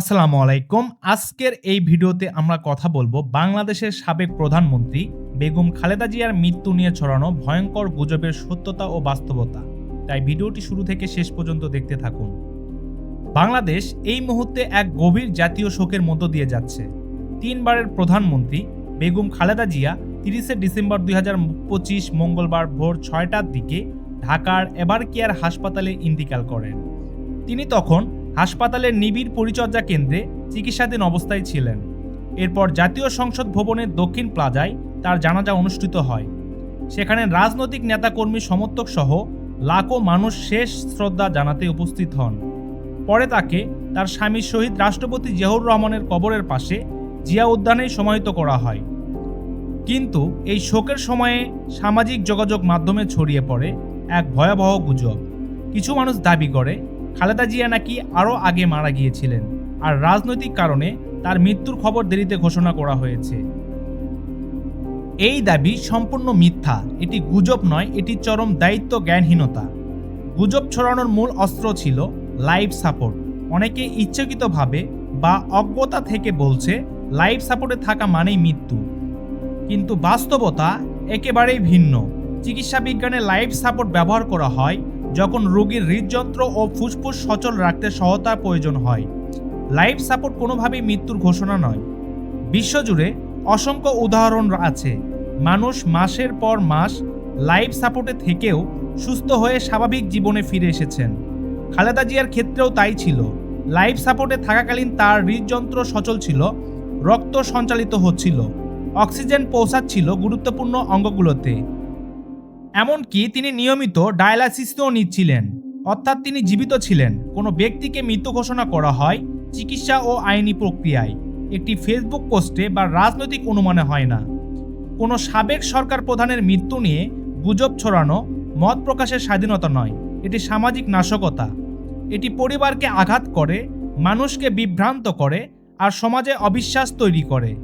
আসসালামু আলাইকুম। আজকের এই ভিডিওতে আমরা কথা বলব বাংলাদেশের সাবেক প্রধানমন্ত্রী বেগম খালেদা জিয়ার মৃত্যু নিয়ে ছড়ানো ভয়ঙ্কর গুজবের সত্যতা ও বাস্তবতা। তাই ভিডিওটি শুরু থেকে শেষ পর্যন্ত দেখতে থাকুন। বাংলাদেশ এই মুহূর্তে এক গভীর জাতীয় শোকের মধ্য দিয়ে যাচ্ছে। তিনবারের প্রধানমন্ত্রী বেগম খালেদা জিয়া তিরিশে ডিসেম্বর দুই মঙ্গলবার ভোর ছয়টার দিকে ঢাকার এবার কেয়ার হাসপাতালে ইন্তিকাল করেন। তিনি তখন হাসপাতালের নিবিড় পরিচর্যা কেন্দ্রে চিকিৎসাধীন অবস্থায় ছিলেন। এরপর জাতীয় সংসদ ভবনের দক্ষিণ প্লাজায় তার জানাজা অনুষ্ঠিত হয়। সেখানে রাজনৈতিক নেতাকর্মী সমর্থক সহ লাখো মানুষ শেষ শ্রদ্ধা জানাতে উপস্থিত হন। পরে তাকে তার স্বামী শহীদ রাষ্ট্রপতি জিয়াউর রহমানের কবরের পাশে জিয়া উদ্যানেই সমাহিত করা হয়। কিন্তু এই শোকের সময়ে সামাজিক যোগাযোগ মাধ্যমে ছড়িয়ে পড়ে এক ভয়াবহ গুজব। কিছু মানুষ দাবি করে খালেদা জিয়া নাকি আরও আগে মারা গিয়েছিলেন। আর রাজনৈতিক কারণে তার মৃত্যুর খবর দেরিতে ঘোষণা করা হয়েছে। এই দাবি সম্পূর্ণ মিথ্যা, এটি গুজব নয়, এটি চরম দায়িত্ব জ্ঞানহীনতা। গুজব ছড়ানোর মূল অস্ত্র ছিল লাইভ সাপোর্ট। অনেকে ইচ্ছাকৃতভাবে বা অজ্ঞতা থেকে বলছে লাইভ সাপোর্টে থাকা মানেই মৃত্যু। কিন্তু বাস্তবতা একেবারেই ভিন্ন। চিকিৎসা বিজ্ঞানে লাইফ সাপোর্ট ব্যবহার করা হয় যখন রোগীর হৃদযন্ত্র ও ফুসফুস সচল রাখতে সহায়তার প্রয়োজন হয়। লাইফ সাপোর্ট কোনোভাবেই মৃত্যুর ঘোষণা নয়। বিশ্বজুড়ে অসংখ্য উদাহরণ আছে। মানুষ মাসের পর মাস লাইফ সাপোর্টে থেকেও সুস্থ হয়ে স্বাভাবিক জীবনে ফিরে এসেছেন। খালেদা জিয়ার ক্ষেত্রেও তাই ছিল। লাইফ সাপোর্টে থাকাকালীন তার হৃদযন্ত্র সচল ছিল, রক্ত সঞ্চালিত হচ্ছিল, অক্সিজেন পৌঁছাচ্ছিল গুরুত্বপূর্ণ অঙ্গগুলোতে। এমনকি তিনি নিয়মিত ডায়ালাসিসও নিচ্ছিলেন। অর্থাৎ তিনি জীবিত ছিলেন। কোনো ব্যক্তিকে মৃত্যু ঘোষণা করা হয় চিকিৎসা ও আইনি প্রক্রিয়ায়। একটি ফেসবুক পোস্টে বা রাজনৈতিক অনুমানে হয় না। কোনো সাবেক সরকার প্রধানের মৃত্যু নিয়ে গুজব ছড়ানো মত প্রকাশের স্বাধীনতা নয়। এটি সামাজিক নাশকতা। এটি পরিবারকে আঘাত করে, মানুষকে বিভ্রান্ত করে আর সমাজে অবিশ্বাস তৈরি করে।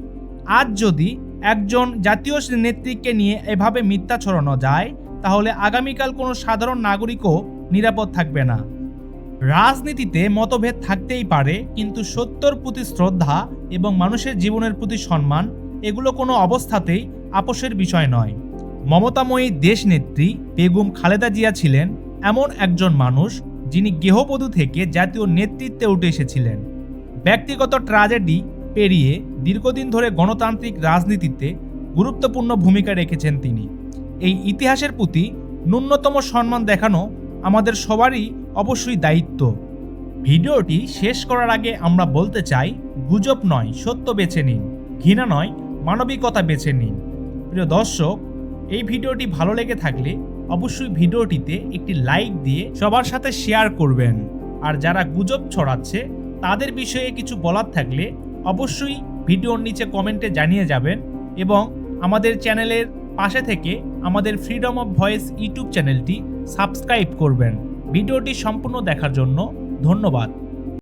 আজ যদি একজন জাতীয় নেত্রীকে নিয়ে এভাবে মিথ্যা ছড়ানো যায় তাহলে আগামীকাল কোনো সাধারণ নাগরিকও নিরাপদ থাকবে না। রাজনীতিতে মতভেদ থাকতেই পারে, কিন্তু সত্যর প্রতি শ্রদ্ধা এবং মানুষের জীবনের প্রতি সম্মান, এগুলো কোনো অবস্থাতেই আপোষের বিষয় নয়। মমতাময়ী দেশনেত্রী বেগম খালেদা জিয়া ছিলেন এমন একজন মানুষ যিনি গৃহবধূ থেকে জাতীয় নেতৃত্বে উঠে এসেছিলেন। ব্যক্তিগত ট্র্যাজেডি পেরিয়ে দীর্ঘদিন ধরে গণতান্ত্রিক রাজনীতিতে গুরুত্বপূর্ণ ভূমিকা রেখেছেন তিনি। এই ইতিহাসের প্রতি ন্যূনতম সম্মান দেখানো আমাদের সবারই অবশ্যই দায়িত্ব। ভিডিওটি শেষ করার আগে আমরা বলতে চাই, গুজব নয়, সত্য বেছে নিন, ঘৃণা নয়, মানবিকতা বেছে নিন। প্রিয় দর্শক, এই ভিডিওটি ভালো লেগে থাকলে অবশ্যই ভিডিওটিতে একটি লাইক দিয়ে সবার সাথে শেয়ার করবেন। আর যারা গুজব ছড়াচ্ছে, তাদের বিষয়ে কিছু বলার থাকলে অবশ্যই ভিডিওর নিচে কমেন্টে জানিয়ে যাবেন এবং আমাদের চ্যানেলের পাশে থেকে আমাদের ফ্রিডম অফ ভয়েস ইউটিউব চ্যানেলটি সাবস্ক্রাইব করবেন। ভিডিওটি সম্পূর্ণ দেখার জন্য ধন্যবাদ।